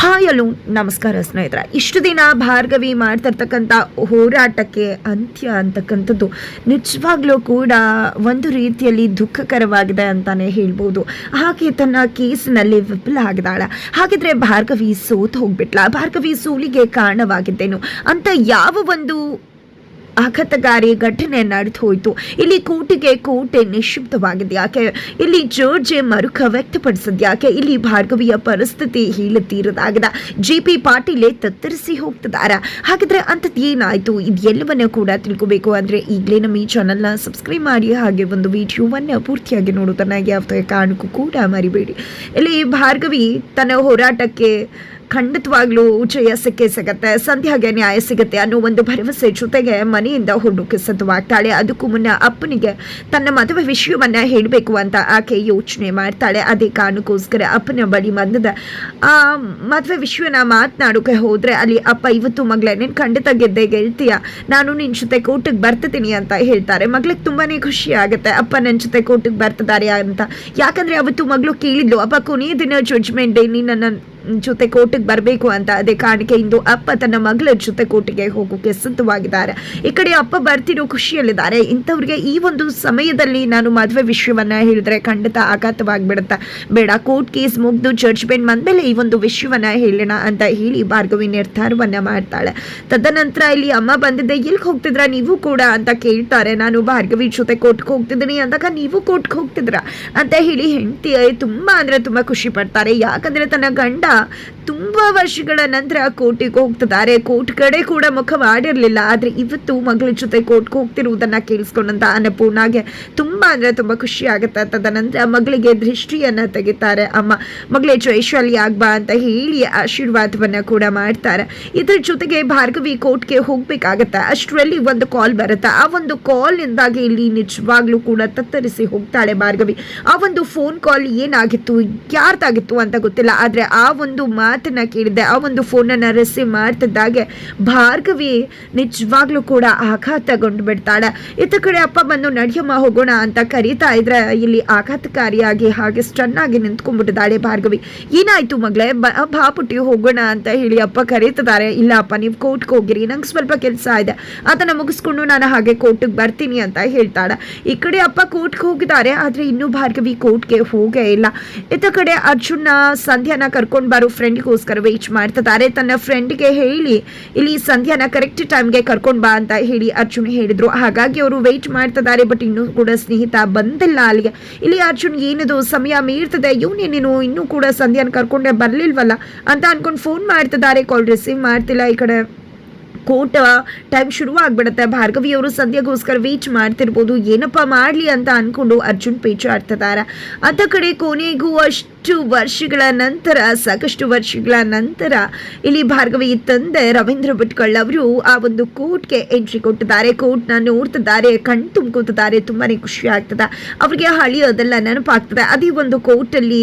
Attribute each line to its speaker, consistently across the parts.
Speaker 1: Hi ಅಲು ನಮಸ್ಕಾರ ಸ್ನೇಹಿತರ. ಇಷ್ಟು ದಿನ ಭಾರ್ಗವಿ ಮಾಡ್ತಿರ್ತಕ್ಕಂಥ ಹೋರಾಟಕ್ಕೆ ಅಂತ್ಯ ಅಂತಕ್ಕಂಥದ್ದು ನಿಜವಾಗ್ಲೂ ಕೂಡ ಒಂದು ರೀತಿಯಲ್ಲಿ ದುಃಖಕರವಾಗಿದೆ ಅಂತಾನೆ ಹೇಳ್ಬೋದು. ಹಾಗೆ ತನ್ನ ಕೇಸಿನಲ್ಲಿ ವಿಫಲ ಆಗಿದ್ದಾಳೆ. ಹಾಗಿದ್ರೆ ಭಾರ್ಗವಿ ಸೋತು ಹೋಗ್ಬಿಟ್ಲ? ಭಾರ್ಗವಿ ಸೋಲಿಗೆ ಕಾರಣವಾಗಿದ್ದೇನು? ಅಂತ ಯಾವ ಒಂದು ಆಘಾತಕಾರಿ ಘಟನೆ ನಡೆದು ಹೋಯಿತು. ಇಲ್ಲಿ ಕೂಟಿಗೆ ಕೋಟೆ ನಿಶ್ಶಬ್ದವಾಗಿದೆ ಯಾಕೆ? ಇಲ್ಲಿ ಜೋರ್ಜೆ ಮರುಖ ವ್ಯಕ್ತಪಡಿಸಿದ್ ಯಾಕೆ? ಇಲ್ಲಿ ಭಾರ್ಗವಿಯ ಪರಿಸ್ಥಿತಿ ಹೀಳತೀರದಾಗಿದೆ ಜಿ ಪಿ ಪಾಟೀಲೆ ತತ್ತರಿಸಿ ಹೋಗ್ತದಾರ ಹಾಗಿದ್ರೆ ಅಂಥದ್ದು ಏನಾಯಿತು? ಇದೆಲ್ಲವನ್ನ ಕೂಡ ತಿಳ್ಕೋಬೇಕು. ಅಂದರೆ ಈಗಲೇ ನಮ್ಮ ಈ ಚಾನಲ್ನ ಸಬ್ಸ್ಕ್ರೈಬ್ ಮಾಡಿ, ಹಾಗೆ ಒಂದು ವಿಡಿಯೋವನ್ನ ಪೂರ್ತಿಯಾಗಿ ನೋಡೋದನ್ನ ಯಾವುದೇ ಕಾರಣಕ್ಕೂ ಕೂಡ ಮರಿಬೇಡಿ. ಇಲ್ಲಿ ಭಾರ್ಗವಿ ತನ್ನ ಹೋರಾಟಕ್ಕೆ ಖಂಡಿತವಾಗ್ಲೂ ಜಯ ಸಿಕ್ಕೇ ಸಿಗತ್ತೆ, ಸಂಧ್ಯಾಗೆ ನ್ಯಾಯ ಸಿಗತ್ತೆ ಅನ್ನೋ ಒಂದು ಭರವಸೆ ಜೊತೆಗೆ ಮನೆಯಿಂದ ಹುಡುಕಿ ಸಿದ್ಧವಾಗ್ತಾಳೆ. ಅದಕ್ಕೂ ಮುನ್ನ ಅಪ್ಪನಿಗೆ ತನ್ನ ಮದುವೆ ವಿಷಯವನ್ನ ಹೇಳಬೇಕು ಅಂತ ಆಕೆ ಯೋಚನೆ ಮಾಡ್ತಾಳೆ. ಅದೇ ಕಾರಣಕ್ಕೋಸ್ಕರ ಅಪ್ಪನ ಬಳಿ ಬಂದದ. ಆ ಮದುವೆ ವಿಷಯನ ಮಾತನಾಡೋಕೆ ಹೋದ್ರೆ ಅಲ್ಲಿ ಅಪ್ಪ, ಇವತ್ತು ಮಗಳೇ, ನೀನು ಖಂಡಿತ ಗೆದ್ದೆ ಗೆಲ್ತೀಯ. ನಾನು ನಿನ್ನ ಜೊತೆ ಕೋರ್ಟಿಗೆ ಬರ್ತೀನಿ ಅಂತ ಹೇಳ್ತಾರೆ. ಮಗಳಿಗೆ ತುಂಬಾನೇ ಖುಷಿ ಆಗುತ್ತೆ. ಅಪ್ಪ ನನ್ನ ಜೊತೆ ಕೋಟಕ್ಕೆ ಬರ್ತಿದ್ದಾರೆ ಅಂತ. ಯಾಕಂದ್ರೆ ಅವತ್ತು ಮಗಳು ಕೇಳಿದ್ಲು ಅಪ್ಪ, ಕೊನೆಯ ದಿನ ಜಡ್ಜ್ಮೆಂಟ್ ಡೇ ನೀನು ನನ್ನ ಜೊತೆ ಕೋರ್ಟಿಗೆ ಬರಬೇಕು ಅಂತ ಅದೇ ಕಾರಣಕ್ಕೆ ಇಂದು ಅಪ್ಪ ತನ್ನ ಮಗಳ ಜೊತೆ ಕೋರ್ಟಿಗೆ ಹೋಗೋಕೆ ಸಿದ್ಧವಾಗಿದ್ದಾರೆ. ಈ ಕಡೆ ಅಪ್ಪ ಬರ್ತಿರೋ ಖುಷಿಯಲ್ಲಿದ್ದಾರೆ. ಇಂಥವ್ರಿಗೆ ಈ ಒಂದು ಸಮಯದಲ್ಲಿ ನಾನು ಮದುವೆ ವಿಷಯವನ್ನು ಹೇಳಿದ್ರೆ ಖಂಡಿತ ಆಘಾತವಾಗಿಬಿಡುತ್ತೆ. ಬೇಡ, ಕೋರ್ಟ್ ಕೇಸ್ ಮುಗಿದು ಜಡ್ಜ್ಮೆಂಟ್ ಬಂದಮೇಲೆ ಈ ಒಂದು ವಿಷಯವನ್ನು ಹೇಳೋಣ ಅಂತ ಹೇಳಿ ಭಾರ್ಗವಿ ನಿರ್ಧಾರವನ್ನು ಮಾಡ್ತಾಳೆ. ತದನಂತರ ಇಲ್ಲಿ ಅಮ್ಮ ಬಂದಿದ್ದೆ ಎಲ್ಲಿಗೆ ಹೋಗ್ತಿದ್ರ? ನೀವು ಕೂಡ ಅಂತ ಕೇಳ್ತಾರೆ. ನಾನು ಭಾರ್ಗವಿ ಜೊತೆ ಕೋರ್ಟ್ಗೆ ಹೋಗ್ತಿದ್ದೀನಿ ಅಂದಾಗ ನೀವು ಕೋರ್ಟ್ಗೆ ಹೋಗ್ತಿದ್ರ? ಅಂತ ಹೇಳಿ ಹೆಂಡತಿ ತುಂಬಾ ಅಂದ್ರೆ ತುಂಬಾ ಖುಷಿ ಪಡ್ತಾರೆ. ಯಾಕಂದ್ರೆ ತನ್ನ ಗಂಡ え? ತುಂಬಾ ವರ್ಷಗಳ ನಂತರ ಕೋರ್ಟಿಗೆ ಹೋಗ್ತಿದ್ದಾರೆ. ಕೋರ್ಟ್ ಕಡೆ ಕೂಡ ಮುಖ ಮಾಡಿರಲಿಲ್ಲ. ಆದರೆ ಇವತ್ತು ಮಗಳ ಜೊತೆ ಕೋರ್ಟ್ಗೆ ಹೋಗ್ತಿರುವುದನ್ನು ಕೇಳಿಸ್ಕೊಂಡಂತ ಅನ್ನಪೂರ್ಣಾಗೆ ತುಂಬ ಅಂದರೆ ತುಂಬ ಖುಷಿ ಆಗುತ್ತೆ. ತದನಂತರ ಮಗಳಿಗೆ ದೃಷ್ಟಿಯನ್ನು ತೆಗಿತಾರೆ. ಅಮ್ಮ, ಮಗಳೇ ಜೈಶಾಲಿ ಆಗ್ಬಾ ಅಂತ ಹೇಳಿ ಆಶೀರ್ವಾದವನ್ನು ಕೂಡ ಮಾಡ್ತಾರೆ. ಇದರ ಜೊತೆಗೆ ಭಾರ್ಗವಿ ಕೋರ್ಟ್ಗೆ ಹೋಗಬೇಕಾಗತ್ತೆ. ಅಷ್ಟರಲ್ಲಿ ಒಂದು ಕಾಲ್ ಬರುತ್ತೆ. ಆ ಒಂದು ಕಾಲ್ ಇಂದಾಗಿ ಇಲ್ಲಿ ನಿಜವಾಗ್ಲೂ ಕೂಡ ತತ್ತರಿಸಿ ಹೋಗ್ತಾಳೆ ಭಾರ್ಗವಿ. ಆ ಒಂದು ಫೋನ್ ಕಾಲ್ ಏನಾಗಿತ್ತು, ಯಾರ್ದಾಗಿತ್ತು ಅಂತ ಗೊತ್ತಿಲ್ಲ. ಆದರೆ ಆ ಒಂದು ಮಾತನ್ನ ಕೇಳಿದ್ದೆ. ಆ ಒಂದು ಫೋನನ್ನ ರಿಸೀವ್ ಮಾಡ್ತಿದ್ದಾಗೆ ಭಾರ್ಗವಿ ನಿಜವಾಗ್ಲೂ ಕೂಡ ಆಘಾತಗೊಂಡು ಬಿಡ್ತಾಳೆ. ಇತ್ತ ಕಡೆ ಅಪ್ಪ ಬಂದು, ನಡಿಯಮ್ಮ, ಹೋಗೋಣ ಅಂತ ಕರೀತಾ ಇದ್ರೆ ಇಲ್ಲಿ ಆಘಾತಕಾರಿಯಾಗಿ ಹಾಗೆ ಸ್ಟನ್ ಆಗಿ ನಿಂತ್ಕೊಂಡ್ಬಿಟ್ಟಿದ್ದಾಳೆ ಭಾರ್ಗವಿ. ಏನಾಯ್ತು ಮಗಳೇ? ಬ ಬಾಪುಟ್ಟಿ ಹೋಗೋಣ ಅಂತ ಹೇಳಿ ಅಪ್ಪ ಕರೀತಿದ್ದಾರೆ. ಇಲ್ಲ ಅಪ್ಪ, ನೀವು ಕೋರ್ಟ್ಗೆ ಹೋಗಿರಿ. ನಂಗೆ ಸ್ವಲ್ಪ ಕೆಲಸ ಇದೆ. ಅದನ್ನ ಮುಗಿಸ್ಕೊಂಡು ನಾನು ಹಾಗೆ ಕೋರ್ಟಿಗೆ ಬರ್ತೀನಿ ಅಂತ ಹೇಳ್ತಾಳೆ. ಈ ಕಡೆ ಅಪ್ಪ ಕೋರ್ಟ್ಗೆ ಹೋಗಿದ್ದಾರೆ, ಆದ್ರೆ ಇನ್ನೂ ಭಾರ್ಗವಿ ಕೋರ್ಟ್ಗೆ ಹೋಗೇ ಇಲ್ಲ. ಇತ್ತ ಕಡೆ ಅರ್ಜುನ ಸಂಧ್ಯಾನ ಕರ್ಕೊಂಡು ಬರೋ ಫ್ರೆಂಡ್ಗೋಸ್ಕರ ವೇಟ್ ಮಾಡ್ತಿದ್ದಾರೆ ತನ್ನ ಫ್ರೆಂಡ್ಗೆ ಹೇಳಿ, ಇಲ್ಲಿ ಸಂಧ್ಯಾನ ಕರೆಕ್ಟ್ ಟೈಮ್ಗೆ ಕರ್ಕೊಂಡು ಬಾ ಅಂತ ಹೇಳಿ ಅರ್ಜುನ್ ಹೇಳಿದ್ರು. ಹಾಗಾಗಿ ಅವರು ವೇಟ್ ಮಾಡ್ತಿದ್ದಾರೆ ಬಟ್ ಇನ್ನೂ ಕೂಡ ಸ್ನೇಹಿತ ಬಂದಿಲ್ಲ ಅಲ್ಲಿಗೆ. ಇಲ್ಲಿ ಅರ್ಜುನ್, ಏನದು? ಸಮಯ ಮೀರ್ತದೆ. ಇವನೇನೇನು ಇನ್ನೂ ಕೂಡ ಸಂಧ್ಯಾನ ಕರ್ಕೊಂಡೆ ಬರ್ಲಿಲ್ವಲ್ಲ? ಅಂತ ಅನ್ಕೊಂಡು ಫೋನ್ ಮಾಡ್ತಿದ್ದಾರೆ ಕಾಲ್ ರಿಸೀವ್ ಮಾಡ್ತಿಲ್ಲ ಈ ಕಡೆ. ಕೋರ್ಟ್ ಟೈಮ್ ಶುರು ಆಗ್ಬಿಡುತ್ತೆ ಭಾರ್ಗವಿ ಅವರು ಸದ್ಯಗೋಸ್ಕರ ವೇಟ್ ಮಾಡ್ತಿರ್ಬೋದು. ಏನಪ್ಪ ಮಾಡ್ಲಿ ಅಂತ ಅಂದ್ಕೊಂಡು ಅರ್ಜುನ್ ಪೇಚು ಆಡ್ತಿದ್ದಾರೆ. ಅಂತ ಕಡೆ ಕೊನೆಗೂ ಅಷ್ಟು ವರ್ಷಗಳ ನಂತರ, ಸಾಕಷ್ಟು ವರ್ಷಗಳ ನಂತರ ಇಲ್ಲಿ ಭಾರ್ಗವಿ ತಂದೆ ರವೀಂದ್ರ ಭಟ್ಕಳ್ ಅವರು ಆ ಒಂದು ಕೋರ್ಟ್ಗೆ ಎಂಟ್ರಿ ಕೊಟ್ಟಿದ್ದಾರೆ. ಕೋರ್ಟ್ನ ನೋಡ್ತಿದ್ದಾರೆ, ಕಣ್ ತುಂಬ್ಕೊತಿದ್ದಾರೆ, ತುಂಬಾನೇ ಖುಷಿ ಆಗ್ತದೆ. ಅವ್ರಿಗೆ ಹಳಿಯೋದೆಲ್ಲ ನೆನಪಾಗ್ತದೆ. ಅದೇ ಒಂದು ಕೋರ್ಟಲ್ಲಿ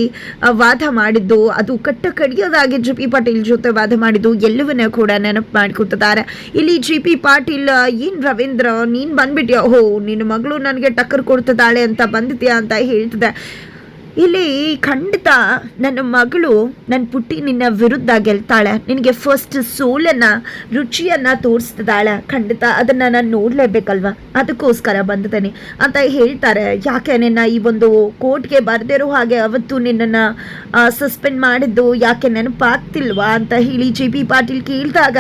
Speaker 1: ವಾದ ಮಾಡಿದ್ದು. ಅದು ಕಟ್ಟ ಕಡಿಯೋದಾಗಿ ಜಿ ಪಾಟೀಲ್ ಜೊತೆ ವಾದ ಮಾಡಿದ್ದು. ಎಲ್ಲವನ್ನ ಕೂಡ ನೆನಪು ಮಾಡ್ಕೊತಿದ್ದಾರೆ. ಇಲ್ಲಿ ಜಿ ಪಿ ಪಾಟೀಲ್, ಏನು ರವೀಂದ್ರ, ನೀನು ಬಂದ್ಬಿಟ್ಯಾ? ಹೋ ನಿನ್ನ ಮಗಳು ನನಗೆ ಟಕ್ಕರ್ ಕೊಡ್ತಿದ್ದಾಳೆ ಅಂತ ಬಂದಿದ್ಯಾ ಅಂತ ಹೇಳ್ತಿದೆ. ಇಲ್ಲಿ ಖಂಡಿತ ನನ್ನ ಮಗಳು ನನ್ನ ಪುಟ್ಟಿ ನಿನ್ನ ವಿರುದ್ಧ ಗೆಲ್ತಾಳೆ. ನಿನಗೆ ಫಸ್ಟ್ ಸೋಲನ್ನ, ರುಚಿಯನ್ನ ತೋರಿಸ್ತಿದ್ದಾಳೆ. ಖಂಡಿತ ಅದನ್ನ ನಾನು ನೋಡ್ಲೇಬೇಕಲ್ವಾ? ಅದಕ್ಕೋಸ್ಕರ ಬಂದಿದ್ದೇನೆ. ಅಂತ ಹೇಳ್ತಾರೆ. ಯಾಕೆ ನಿನ್ನ ಈ ಒಂದು ಕೋರ್ಟ್ಗೆ ಇರೋ ಹಾಗೆ ಅವತ್ತು ನಿನ್ನನ್ನು ಸಸ್ಪೆಂಡ್ ಮಾಡಿದ್ದು ಯಾಕೆ ನೆನಪಾಗ್ತಿಲ್ವಾ? ಅಂತ ಹೇಳಿ ಜಿ ಪಿ ಪಾಟೀಲ್ ಕೇಳಿದಾಗ,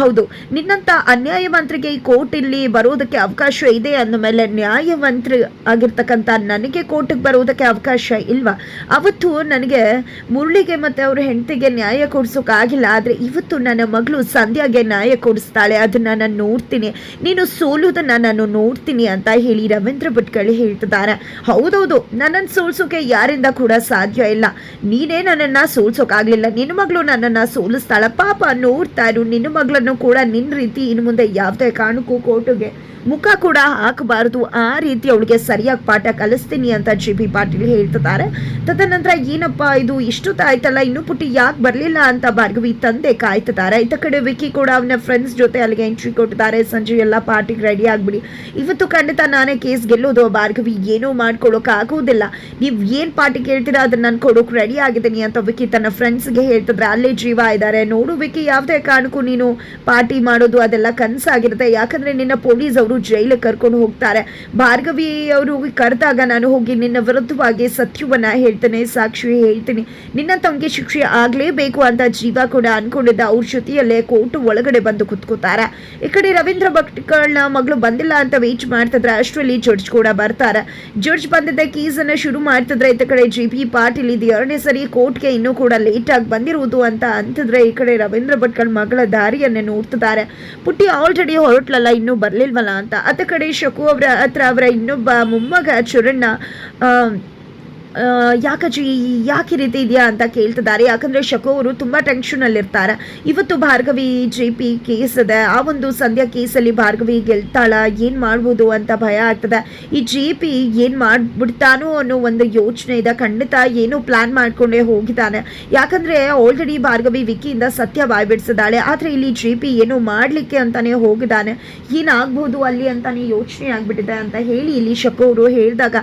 Speaker 1: ಹೌದು, ನಿನ್ನಂತ ಅನ್ಯಾಯವಂತರಿಗೆ ಈ ಕೋರ್ಟ್ ಇಲ್ಲಿ ಬರೋದಕ್ಕೆ ಅವಕಾಶ ಇದೆ ಅಂದ ಮೇಲೆ ನ್ಯಾಯವಂತ್ರ ಆಗಿರ್ತಕ್ಕಂಥ ನನಗೆ ಕೋರ್ಟಿಗೆ ಬರೋದಕ್ಕೆ ಅವಕಾಶ ಇಲ್ವಾ ಅವತ್ತು ನನಗೆ ಮುರುಳಿಗೆ ಮತ್ತೆ ಅವ್ರ ಹೆಂಡತಿಗೆ ನ್ಯಾಯ ಕೊಡಿಸೋಕ್ಕಾಗಿಲ್ಲ ಆದರೆ ಇವತ್ತು ನನ್ನ ಮಗಳು ಸಂಧ್ಯಾಗೆ ನ್ಯಾಯ ಕೊಡಿಸ್ತಾಳೆ. ಅದನ್ನ ನಾನು ನೋಡ್ತೀನಿ. ನೀನು ಸೋಲೋದನ್ನು ನಾನು ನೋಡ್ತೀನಿ ಅಂತ ಹೇಳಿ ರವೀಂದ್ರ ಭಟ್ಕಳಿ ಹೇಳ್ತಿದ್ದಾರೆ. ಹೌದೌದು ನನ್ನನ್ನು ಸೋಲ್ಸೋಕೆ ಯಾರಿಂದ ಕೂಡ ಸಾಧ್ಯ ಇಲ್ಲ. ನೀನೇ ನನ್ನನ್ನು ಸೋಲ್ಸೋಕ್ಕಾಗಲಿಲ್ಲ ನಿನ್ನ ಮಗಳು ನನ್ನನ್ನು ಸೋಲಿಸ್ತಾಳ. ಪಾಪ ನೋಡ್ತಾ ಇರು. ನಿನ್ನ ಮಗಳನ್ನು ಕೂಡ ನಿನ್ನ ರೀತಿ ಇನ್ನು ಮುಂದೆ ಯಾವುದೇ ಕಾರಣಕ್ಕೂ ಕೋರ್ಟಿಗೆ ಮುಖ ಕೂಡ ಹಾಕಬಾರದು. ಆ ರೀತಿ ಅವಳಿಗೆ ಸರಿಯಾಗಿ ಪಾಠ ಕಲಿಸ್ತೀನಿ ಅಂತ ಜಿ ಬಿ ಪಾಟೀಲ್ ಹೇಳ್ತಿದ್ದಾರೆ. ತದನಂತರ ಏನಪ್ಪ ಇದು ಇಷ್ಟು ಆಯ್ತಲ್ಲ, ಇನ್ನೂ ಪುಟ್ಟಿ ಯಾಕೆ ಬರಲಿಲ್ಲ ಅಂತ ಭಾರ್ಗವಿ ತಂದೆ ಕಾಯ್ತಿದ್ದಾರೆ. ಇತ್ತ ಕಡೆ ವಿಕ್ಕಿ ಕೂಡ ಅವನ ಫ್ರೆಂಡ್ಸ್ ಜೊತೆ ಅಲ್ಲಿಗೆ ಎಂಟ್ರಿ ಕೊಟ್ಟಿದ್ದಾರೆ. ಸಂಜೆ ಎಲ್ಲ ಪಾರ್ಟಿಗೆ ರೆಡಿ ಆಗ್ಬಿಡಿ. ಇವತ್ತು ಖಂಡಿತ ನಾನೇ ಕೇಸ್ ಗೆಲ್ಲೋದು. ಭಾರ್ಗವಿ ಏನೂ ಮಾಡ್ಕೊಳ್ಳೋಕೆ ಆಗೋದಿಲ್ಲ. ನೀವು ಏನು ಪಾರ್ಟಿ ಕೇಳ್ತೀರಾ ಅದನ್ನ ನಾನು ಕೊಡೋಕೆ ರೆಡಿ ಆಗಿದ್ದೀನಿ ಅಂತ ವಿಕ್ಕಿ ತನ್ನ ಫ್ರೆಂಡ್ಸ್ಗೆ ಹೇಳ್ತಿದ್ರೆ. ಅಲ್ಲೇ ಜೀವ ಇದ್ದಾರೆ. ನೋಡು ವಿಕ್ಕಿ, ಯಾವುದೇ ಕಾರಣಕ್ಕೂ ನೀನು ಪಾರ್ಟಿ ಮಾಡೋದು ಅದೆಲ್ಲ ಕನಸಾಗಿರುತ್ತೆ. ಯಾಕಂದ್ರೆ ನಿನ್ನ ಪೊಲೀಸ್ ಜೈಲಿಗೆ ಕರ್ಕೊಂಡು ಹೋಗ್ತಾರೆ. ಭಾರ್ಗವಿ ಅವರು ಕರೆದಾಗ ನಾನು ಹೋಗಿ ನಿನ್ನ ವಿರುದ್ಧವಾಗಿ ಸತ್ಯವನ್ನ ಹೇಳ್ತೇನೆ ಸಾಕ್ಷಿ ಹೇಳ್ತೀನಿ. ನಿನ್ನ ತಮಗೆ ಶಿಕ್ಷೆ ಆಗ್ಲೇಬೇಕು ಅಂತ ಜೀವ ಕೂಡ ಅನ್ಕೊಂಡಿದ್ದ ಅವ್ರ ಜೊತೆಯಲ್ಲೇ ಕೋರ್ಟ್ ಒಳಗಡೆ ಬಂದು ಕುತ್ಕೋತಾರೆ. ಈ ಕಡೆ ರವೀಂದ್ರ ಭಟ್ಗಳನ್ನ ಮಗಳು ಬಂದಿಲ್ಲ ಅಂತ ವೇಟ್ ಮಾಡ್ತಿದ್ರೆ ಅಷ್ಟರಲ್ಲಿ ಜಡ್ಜ್ ಕೂಡ ಬರ್ತಾರೆ. ಜಡ್ಜ್ ಬಂದಿದ್ದ ಕೇಸ್ ಅನ್ನ ಶುರು ಮಾಡ್ತಿದ್ರೆ ಈ ಕಡೆ ಜಿ ಪಿ ಪಾಟೀಲ್ ಇದು ಎರಡನೇ ಸರಿ ಕೋರ್ಟ್ಗೆ ಇನ್ನೂ ಕೂಡ ಲೇಟ್ ಆಗಿ ಬಂದಿರುವುದು ಅಂತ ಅಂತಿದ್ರೆ ಈ ಕಡೆ ರವೀಂದ್ರ ಭಟ್ಗಳ ಮಗಳ ದಾರಿಯನ್ನೇ ನೋಡ್ತಿದ್ದಾರೆ. ಪುಟ್ಟಿ ಆಲ್ರೆಡಿ ಹೊರಟ್ಲಲ್ಲ, ಇನ್ನೂ ಬರ್ಲಿಲ್ವಲ್ಲ ಅಂತ. ಆತ ಕಡೆ ಶಕು ಅವರ ಹತ್ರ ಅವರ ಇನ್ನೊಬ್ಬ ಮೊಮ್ಮಗ ಚುರಣ್ಣ ಯಾಕಜ್ಜಿ ಯಾಕೆ ರೀತಿ ಇದೆಯಾ ಅಂತ ಕೇಳ್ತಿದ್ದಾರೆ. ಯಾಕಂದ್ರೆ ಶಕೋ ಅವರು ತುಂಬಾ ಟೆನ್ಷನ್ ಅಲ್ಲಿ ಇರ್ತಾರೆ ಇವತ್ತು ಭಾರ್ಗವಿ ಜೆ ಪಿ ಕೇಸ್ ಇದೆ. ಆ ಒಂದು ಸಂಧ್ಯಾ ಕೇಸಲ್ಲಿ ಭಾರ್ಗವಿ ಗೆಲ್ತಾಳ, ಏನ್ ಮಾಡ್ಬೋದು ಅಂತ ಭಯ ಆಗ್ತದೆ. ಈ ಜೆ ಪಿ ಏನು ಮಾಡ್ಬಿಡ್ತಾನೋ ಅನ್ನೋ ಒಂದು ಯೋಚನೆ ಇದೆ. ಖಂಡಿತ ಏನೋ ಪ್ಲಾನ್ ಮಾಡ್ಕೊಂಡೇ ಹೋಗಿದ್ದಾನೆ. ಯಾಕಂದ್ರೆ ಆಲ್ರೆಡಿ ಭಾರ್ಗವಿ ವಿಕಿಯಿಂದ ಸತ್ಯ ಬಾಯ್ಬಿಡಿಸಿದಾಳೆ ಆದರೆ ಇಲ್ಲಿ ಜೆ ಪಿ ಏನೋ ಮಾಡ್ಲಿಕ್ಕೆ ಅಂತಾನೆ ಹೋಗಿದ್ದಾನೆ. ಏನಾಗ್ಬೋದು ಅಲ್ಲಿ ಅಂತಲೇ ಯೋಚನೆ ಆಗ್ಬಿಟ್ಟಿದೆ ಅಂತ ಹೇಳಿ ಇಲ್ಲಿ ಶಕೋ ಅವರು ಹೇಳಿದಾಗ,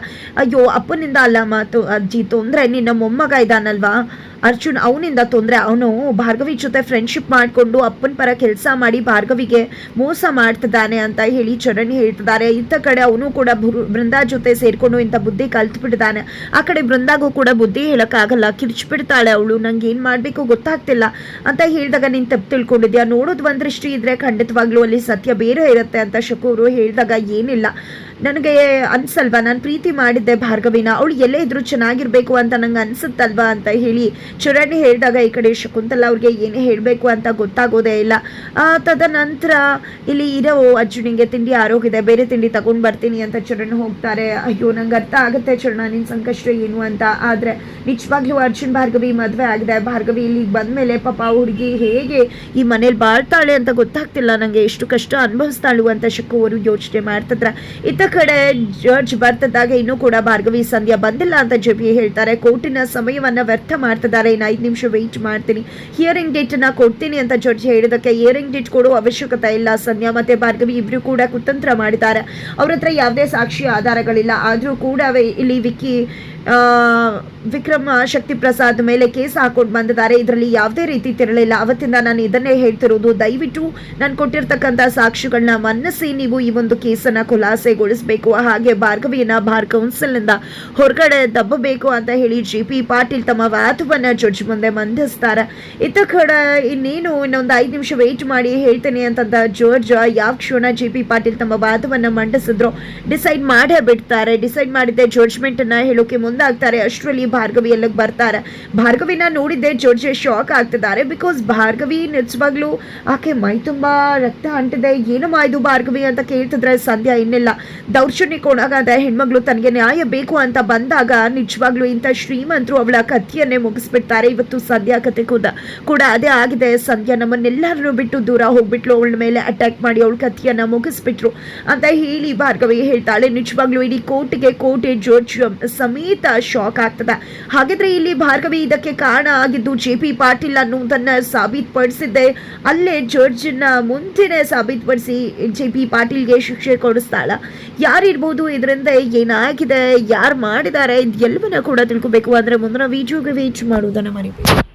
Speaker 1: ಅಯ್ಯೋ, ಅಪ್ಪನಿಂದ ಅಲ್ಲ ಮಾತು. ಅಜ್ಜಿ ತೊಂದ್ರೆ ನಿನ್ನ ಮೊಮ್ಮಗ ಇದ್ದಾನಲ್ವಾ ಅರ್ಜುನ್ ಅವನಿಂದ ತೊಂದರೆ. ಅವನು ಭಾರ್ಗವಿ ಜೊತೆ ಫ್ರೆಂಡ್ಶಿಪ್ ಮಾಡಿಕೊಂಡು ಅಪ್ಪನ ಪರ ಕೆಲಸ ಮಾಡಿ ಭಾರ್ಗವಿಗೆ ಮೋಸ ಮಾಡ್ತಿದ್ದಾನೆ ಅಂತ ಹೇಳಿ ಚರಣ್ ಹೇಳ್ತಿದ್ದಾರೆ. ಇತ್ತ ಕಡೆ ಅವನು ಕೂಡ ಬೃಂದಾ ಜೊತೆ ಸೇರಿಕೊಂಡು ಇಂಥ ಬುದ್ಧಿ ಕಲ್ತ್ಬಿಟ್ಟಿದ್ದಾನೆ. ಆ ಕಡೆ ಬೃಂದಾಗೂ ಕೂಡ ಬುದ್ಧಿ ಹೇಳೋಕ್ಕಾಗಲ್ಲ. ಕಿರ್ಚ್ಬಿಡ್ತಾಳೆ ಅವಳು. ನಂಗೆ ಏನು ಮಾಡಬೇಕು ಗೊತ್ತಾಗ್ತಿಲ್ಲ ಅಂತ ಹೇಳಿದಾಗ ನೀನು ತಪ್ಪು ತಿಳ್ಕೊಂಡಿದ್ಯಾ? ನೋಡೋದು ಒಂದು ದೃಷ್ಟಿ ಇದ್ರೆ ಖಂಡಿತವಾಗ್ಲೂ ಅಲ್ಲಿ ಸತ್ಯ ಬೇರೆ ಇರುತ್ತೆ ಅಂತ ಶಕೂರು ಹೇಳಿದಾಗ ಏನಿಲ್ಲ. ನನಗೆ ಅನ್ಸಲ್ವಾ? ನಾನು ಪ್ರೀತಿ ಮಾಡಿದ್ದೆ ಭಾರ್ಗವಿನ. ಅವಳು ಎಲ್ಲೇ ಇದ್ರು ಚೆನ್ನಾಗಿರ್ಬೇಕು ಅಂತ ನಂಗೆ ಅನ್ಸುತ್ತಲ್ವಾ ಅಂತ ಹೇಳಿ ಚರಣ್ ಹೇಳಿದಾಗ ಈ ಕಡೆ ಶಕುಂತಲ ಅವ್ರಿಗೆ ಏನೇ ಹೇಳಬೇಕು ಅಂತ ಗೊತ್ತಾಗೋದೇ ಇಲ್ಲ. ತದನಂತರ ಇಲ್ಲಿ ಇರೋ ಅರ್ಜುನಿಗೆ ತಿಂಡಿ ಆರೋಗಿದೆ ಬೇರೆ ತಿಂಡಿ ತಗೊಂಡು ಬರ್ತೀನಿ ಅಂತ ಚರಣ್ ಹೋಗ್ತಾರೆ. ಅಯ್ಯೋ, ನಂಗೆ ಅರ್ಥ ಆಗುತ್ತೆ ಚರಣ, ನಿನ್ ಸಂಕಷ್ಟ ಏನು ಅಂತ. ಆದ್ರೆ ನಿಜವಾಗ್ಲೂ ಅರ್ಜುನ್ ಭಾರ್ಗವಿ ಮದುವೆ ಆಗಿದೆ. ಭಾರ್ಗವಿ ಇಲ್ಲಿಗೆ ಬಂದಮೇಲೆ ಪಾಪ ಹುಡುಗಿ ಹೇಗೆ ಈ ಮನೇಲಿ ಬಾಳ್ತಾಳೆ ಅಂತ ಗೊತ್ತಾಗ್ತಿಲ್ಲ ನಂಗೆ. ಎಷ್ಟು ಕಷ್ಟ ಅನುಭವಿಸ್ತಾಳು ಅಂತ ಶಕ್ಕು ಅವರು ಯೋಚನೆ ಮಾಡ್ತಿದ್ರೆ. ಇತ್ತ ಕಡೆ ಜಡ್ಜ್ ಬರ್ತಿದ್ದಾಗ ಇನ್ನೂ ಕೂಡ ಭಾರ್ಗವಿ ಸಂಧ್ಯಾ ಬಂದಿಲ್ಲ ಅಂತ ಜಬಿ ಹೇಳ್ತಾರೆ. ಕೋರ್ಟಿನ ಸಮಯವನ್ನ ವ್ಯರ್ಥ ಮಾಡ್ತಿದ್ದಾರೆ ಇನ್ನು ಐದು ನಿಮಿಷ ವೆಯ್ಟ್ ಮಾಡ್ತೀನಿ. ಹಿಯರಿಂಗ್ ಡೇಟ್ನ ಕೊಡ್ತೀನಿ ಅಂತ ಜಡ್ಜ್ ಹೇಳಿದಕ್ಕೆ ಹಿಯರಿಂಗ್ ಡೇಟ್ ಕೊಡುವ ಅವಶ್ಯಕತೆ ಇಲ್ಲ. ಸಂಧ್ಯಾ ಮತ್ತೆ ಭಾರ್ಗವಿ ಇಬ್ಬರು ಕೂಡ ಕುತಂತ್ರ ಮಾಡಿದ್ದಾರೆ. ಅವ್ರ ಹತ್ರ ಯಾವುದೇ ಸಾಕ್ಷಿ ಆಧಾರಗಳಿಲ್ಲ. ಆದರೂ ಕೂಡ ಇಲ್ಲಿ ವಿಕ್ಕಿ ವಿಕ್ರಮ್ ಶಕ್ತಿ ಪ್ರಸಾದ್ ಮೇಲೆ ಕೇಸ್ ಹಾಕೊಂಡು ಬಂದಿದ್ದಾರೆ. ಇದರಲ್ಲಿ ಯಾವುದೇ ರೀತಿ ತಿರಳಿಲ್ಲ. ಅವತ್ತಿಂದ ನಾನು ಇದನ್ನೇ ಹೇಳ್ತಿರೋದು, ದಯವಿಟ್ಟು ನಾನು ಕೊಟ್ಟಿರ್ತಕ್ಕಂಥ ಸಾಕ್ಷಿಗಳನ್ನ ಮನ್ನಿಸಿ, ನೀವು ಈ ಒಂದು ಕೇಸನ್ನ ಖುಲಾಸೆಗೊಳಿಸಬೇಕು. ಹಾಗೆ ಭಾರ್ಗವಿಯನ್ನ ಬಾರ್ ಕೌನ್ಸಿಲ್ನಿಂದ ಹೊರಗಡೆ ದಬ್ಬಬೇಕು ಅಂತ ಹೇಳಿ ಜಿ ಪಿ ಪಾಟೀಲ್ ತಮ್ಮ ವಾದವನ್ನ ಜಡ್ಜ್ ಮುಂದೆ ಮಂಡಿಸ್ತಾರೆ. ಇತ್ತ ಕಡೆ ಇನ್ನೇನು, ಇನ್ನೊಂದು ಐದು ನಿಮಿಷ ವೆಯ್ಟ್ ಮಾಡಿ ಹೇಳ್ತೇನೆ ಅಂತಂದ ಜಡ್ಜ್ ಯಾವ ಕ್ಷಣ ಜಿ ಪಿ ಪಾಟೀಲ್ ತಮ್ಮ ವಾದವನ್ನು ಮಂಡಿಸಿದ್ರು, ಡಿಸೈಡ್ ಮಾಡೇ ಬಿಡ್ತಾರೆ. ಡಿಸೈಡ್ ಮಾಡಿದ್ದೆ ಜಡ್ಜ್ಮೆಂಟ್ ಅನ್ನ ಹೇಳೋಕೆ ಮುಂದಾಗ್ತಾರೆ. ಅಷ್ಟರಲ್ಲಿ ಭಾರ್ಗವಿ ಎಲ್ಲಕ್ಕೆ ಬರ್ತಾರೆ? ಭಾರ್ಗವಿನ ನೋಡಿದ್ದೆ ಜೋರ್ಜ್ ಶಾಕ್ ಆಗ್ತಿದ್ದಾರೆ. ಬಿಕಾಸ್ ಭಾರ್ಗವಿ ನಿಜವಾಗ್ಲೂ ಆಕೆ ಮೈ ತುಂಬಾ ರಕ್ತ ಅಂಟಿದೆ. ಏನು ಮಾಯ್ದು ಭಾರ್ಗವಿ ಅಂತ ಕೇಳ್ತಿದ್ರೆ ಸದ್ಯ ಇನ್ನೆಲ್ಲ. ದೌರ್ಜನ್ಯಕ್ಕೆ ಒಳಗಾದ ಹೆಣ್ಮಗಳು ತನಗೆ ನ್ಯಾಯ ಬೇಕು ಅಂತ ಬಂದಾಗ ನಿಜವಾಗ್ಲೂ ಇಂಥ ಶ್ರೀಮಂತರು ಅವಳ ಕಥೆಯನ್ನೇ ಮುಗಿಸ್ಬಿಡ್ತಾರೆ. ಇವತ್ತು ಸದ್ಯ ಕತೆ ಕೂಡ ಕೂಡ ಅದೇ ಆಗಿದೆ. ಸಂಧ್ಯಾ ನಮ್ಮನ್ನೆಲ್ಲರನ್ನು ಬಿಟ್ಟು ದೂರ ಹೋಗ್ಬಿಟ್ಲು. ಅವಳ ಮೇಲೆ ಅಟ್ಯಾಕ್ ಮಾಡಿ ಅವಳ ಕಥೆಯನ್ನ ಮುಗಿಸ್ಬಿಟ್ರು ಅಂತ ಹೇಳಿ ಭಾರ್ಗವಿ ಹೇಳ್ತಾಳೆ. ನಿಜವಾಗ್ಲೂ ಇಡೀ ಕೋರ್ಟ್ಗೆ ಕೋಟೆ ಜೋರ್ಜ್ ಸಮೇತ ಶಾಕ್ ಆಗ್ತದೆ. ಹಾಗಿದ್ರೆ ಇಲ್ಲಿ ಭಾರ್ಗವಿ ಇದಕ್ಕೆ ಕಾರಣ ಆಗಿದ್ದು ಜೆ ಪಿ ಪಾಟೀಲ್ ಅನ್ನುವುದನ್ನ ಸಾಬೀತುಪಡಿಸಿದ್ದೆ. ಅಲ್ಲೇ ಜಡ್ಜ್ನ ಮುಂಚೆನೆ ಸಾಬೀತುಪಡಿಸಿ ಜೆ ಪಿ ಪಾಟೀಲ್ಗೆ ಶಿಕ್ಷೆ ಕೊಡಿಸ್ತಾಳ ಯಾರಿರ್ಬೋದು? ಇದರಿಂದ ಏನಾಗಿದೆ? ಯಾರು ಮಾಡಿದ್ದಾರೆ? ಇದೆಲ್ಲವನ್ನ ಕೂಡ ತಿಳ್ಕೊಬೇಕು. ಅಂದ್ರೆ ಮುಂದಿನ ವಿಡಿಯೋಗೆ ವೇಟ್ ಮಾಡುವುದನ್ನು ಮರಿಬೇಡಿ.